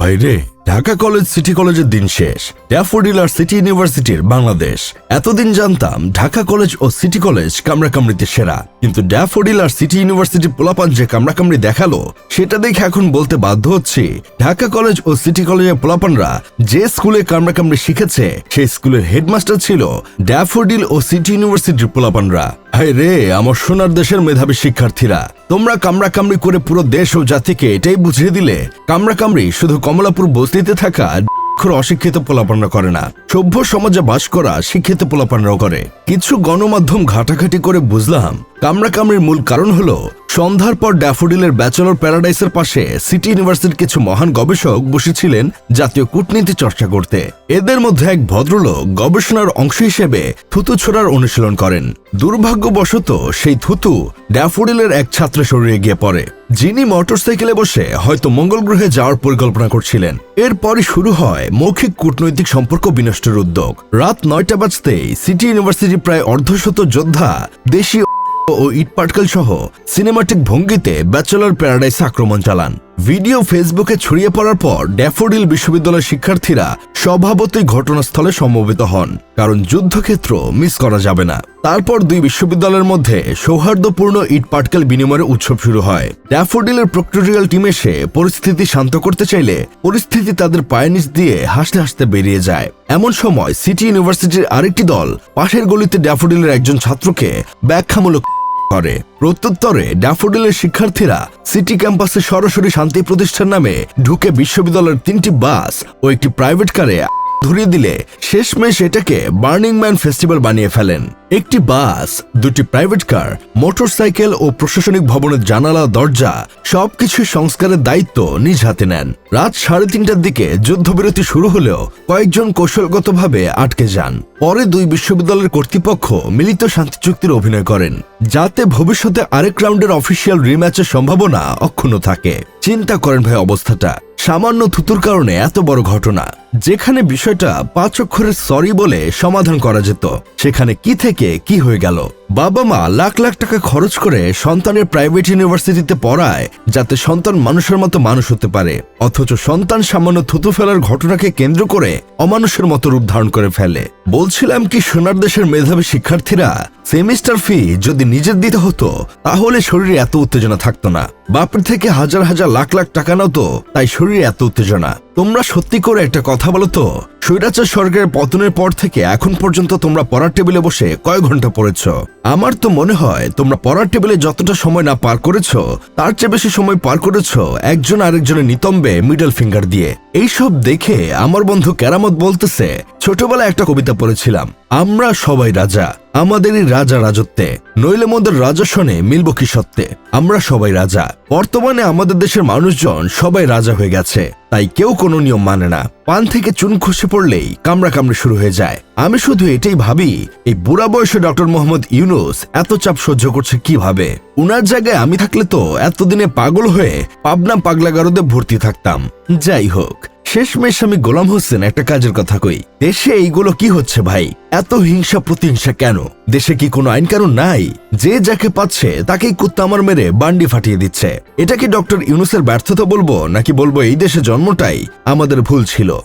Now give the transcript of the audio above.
ভাইরে Dhaka college, city কলেজের দিন শেষ। ড্যাফোডিল আর সিটি ইউনিভার্সিটির বাংলাদেশ। এতদিন জানতাম ঢাকা কলেজ ও সিটি কলেজ কামড়াকামড়িতে সেরা। কিন্তু ড্যাফোডিল আর সিটি ইউনিভার্সিটি পোলাপান যে কামড়াকামড়ি দেখাল, সেটা দেখে এখন বলতে বাধ্য হচ্ছি, ঢাকা কলেজ ও সিটি কলেজের পোলাপানরা যে স্কুলে কামড়াকামড়ি শিখেছে, সেই স্কুলের হেডমাস্টার ছিল ড্যাফোডিল ও সিটি ইউনিভার্সিটির পোলাপানরা। হায় রে, আমার সোনার দেশের মেধাবী শিক্ষার্থীরা, তোমরা কামড়াকামড়ি করে পুরো দেশ ও জাতিকে এটাই বুঝিয়ে দিলে। কামড়াকামড়ি শুধু কমলাপুর বস্তিতে থাকা অক্ষর অশিক্ষিত পোলাপানরা করে না। সভ্য সমাজে বাস করা শিক্ষিত পোলাপানরাও করে। কিছু গণমাধ্যম ঘাটাঘাটি করে বুঝলাম, কামড়াকামড়ির মূল কারণ হলো, সন্ধ্যার পর ড্যাফোডিলের ব্যাচেলর প্যারাডাইসের পাশে সিটি ইউনিভার্সিটির কিছু মহান গবেষক বসেছিলেন জাতীয় কূটনীতি চর্চা করতে। এদের মধ্যে এক ভদ্রলোক গবেষণার অংশ হিসেবে থুতু ছোড়ার অনুশীলন করেন। দুর্ভাগ্যবশত সেই থুতু ড্যাফোডিলের এক ছাত্রের শরীরে গিয়ে পড়ে। যিনি মোটরসাইকেলে বসে হয়তো মঙ্গল গ্রহে যাওয়ার পরিকল্পনা করছিলেন। এরপরই শুরু হয় মৌখিক কূটনৈতিক সম্পর্ক বিনষ্টের উদ্যোগ। রাত নয়টা বাজতেই সিটি ইউনিভার্সিটি প্রায় অর্ধশত যোদ্ধা, দেশীয় ও ইটপাটকেল সহ সিনেমাটিক ভঙ্গিতে ব্যাচেলর প্যারাডাইস আক্রমণ চালান। ভিডিও ফেসবুকে ছড়িয়ে পড়ার পর ড্যাফোডিল বিশ্ববিদ্যালয়ের শিক্ষার্থীরা স্বভাবতই ঘটনাস্থলে সমবেত হন, কারণ যুদ্ধক্ষেত্র মিস করা যাবে না। তারপর দুই বিশ্ববিদ্যালয়ের মধ্যে সৌহার্দ্যপূর্ণ ইটপাটকেল বিনিময়ের উৎসব শুরু হয়। ড্যাফোডিলের প্রক্টোরিয়াল টিম এসে পরিস্থিতি শান্ত করতে চাইলে পরিস্থিতি তাদের পায়ের নিচ দিয়ে হাসতে হাসতে বেরিয়ে যায়। এমন সময় সিটি ইউনিভার্সিটির আরেকটি দল পাশের গলিতে ড্যাফোডিলের একজন ছাত্রকে ব্যাখ্যামূলক করে। প্রত্যুত্তরে ড্যাফোডিলের শিক্ষার্থীরা সিটি ক্যাম্পাসে সরাসরি শান্তি প্রতিষ্ঠান নামে ঢুকে বিশ্ববিদ্যালয়ের তিনটি বাস ও একটি প্রাইভেট কারে ধরিয়ে দিলে শেষমেশ এটাকে বার্নিং ম্যান ফেস্টিভ্যাল বানিয়ে ফেলেন। একটি বাস, দুটি প্রাইভেট কার মোটরসাইকেল ও প্রশাসনিক ভবনের জানালা, দরজা সবকিছু সংস্কারের দায়িত্ব নিজ হাতে নেন। রাত সাড়ে তিনটার দিকে যুদ্ধবিরতি শুরু হলেও কয়েকজন কৌশলগতভাবে আটকে যান। পরে দুই বিশ্ববিদ্যালয়ের কর্তৃপক্ষ মিলিত শান্তি চুক্তির অভিনয় করেন, যাতে ভবিষ্যতে আরেক রাউন্ডের অফিসিয়াল রিম্যাচের সম্ভাবনা অক্ষুণ্ণ থাকে। চিন্তা করেন ভাই অবস্থাটা। সামান্য থুতুর কারণে এত বড় ঘটনা। যেখানে বিষয়টা পাঁচ অক্ষরের সরি বলে সমাধান করা যেত, সেখানে কি থেকে কি হয়ে গেল? বাবা মা লাখ লাখ টাকা খরচ করে সন্তানের প্রাইভেট ইউনিভার্সিটিতে পড়ায়, যাতে সন্তান মানুষের মতো মানুষ হতে পারে। অথচ সন্তান সামান্য থুতু ফেলার ঘটনাকে কেন্দ্র করে অমানুষের মতো রূপ ধারণ করে ফেলে। বলছিলাম কি, সোনার দেশের মেধাবী শিক্ষার্থীরা সেমিস্টার ফি যদি নিজের দিতে হতো, তাহলে শরীরে এত উত্তেজনা থাকতো না। বাপের থেকে হাজার হাজার লাখ লাখ টাকা নাও তো, তাই শরীরে এত উত্তেজনা। তোমরা সত্যি করে একটা কথা বলো তো? স্বৈরাচার সরকারের পতনের পর থেকে এখন পর্যন্ত তোমরা পড়ার টেবিলে বসে কয় ঘণ্টা পড়েছ? আমার তো মনে হয় তোমরা পড়ার টেবিলে যতটা সময় না পার করেছ, তার চেয়ে বেশি সময় পার করেছ একজন আরেকজনের নিতম্বে মিডল ফিঙ্গার দিয়ে। এইসব দেখে আমার বন্ধু কেরামত বলতেছে, ছোটবেলায় একটা কবিতা পড়েছিলাম, আমরা সবাই রাজা। আমাদেরই রাজা রাজত্বে, নইলে মোদের রাজস্বনে মিলব কি সত্ত্বে আমরা সবাই রাজা। বর্তমানে আমাদের দেশের মানুষজন সবাই রাজা হয়ে গেছে। তাই কেউ কোনো নিয়ম মানে না। পান থেকে চুন খসে পড়লেই কামড়া কামড়ে শুরু হয়ে যায়। আমি শুধু এটাই ভাবি, এই বুড়া বয়সে ডক্টর মোহাম্মদ ইউনুস এত চাপ সহ্য করছে কীভাবে? উনার জায়গায় আমি থাকলে তো এতদিনে পাগল হয়ে পাবনা পাগলাগারদে ভর্তি থাকতাম। যাই হোক শেষমেশ আমি গোলাম হোসেন একটা কাজের কথা কই। দেশে এইগুলো কি হচ্ছে ভাই? এত হিংসা প্রতিহিংসা কেন? দেশে কি কোনো আইন কানুন নাই? যে যাকে পাচ্ছে, তাকেই কুত্তা আমার মেরে বান্ডি ফাটিয়ে দিচ্ছে। এটা কি ডক্টর ইউনুসের ব্যর্থতা বলব, নাকি বলব এই দেশে জন্মটাই আমাদের ভুল ছিল?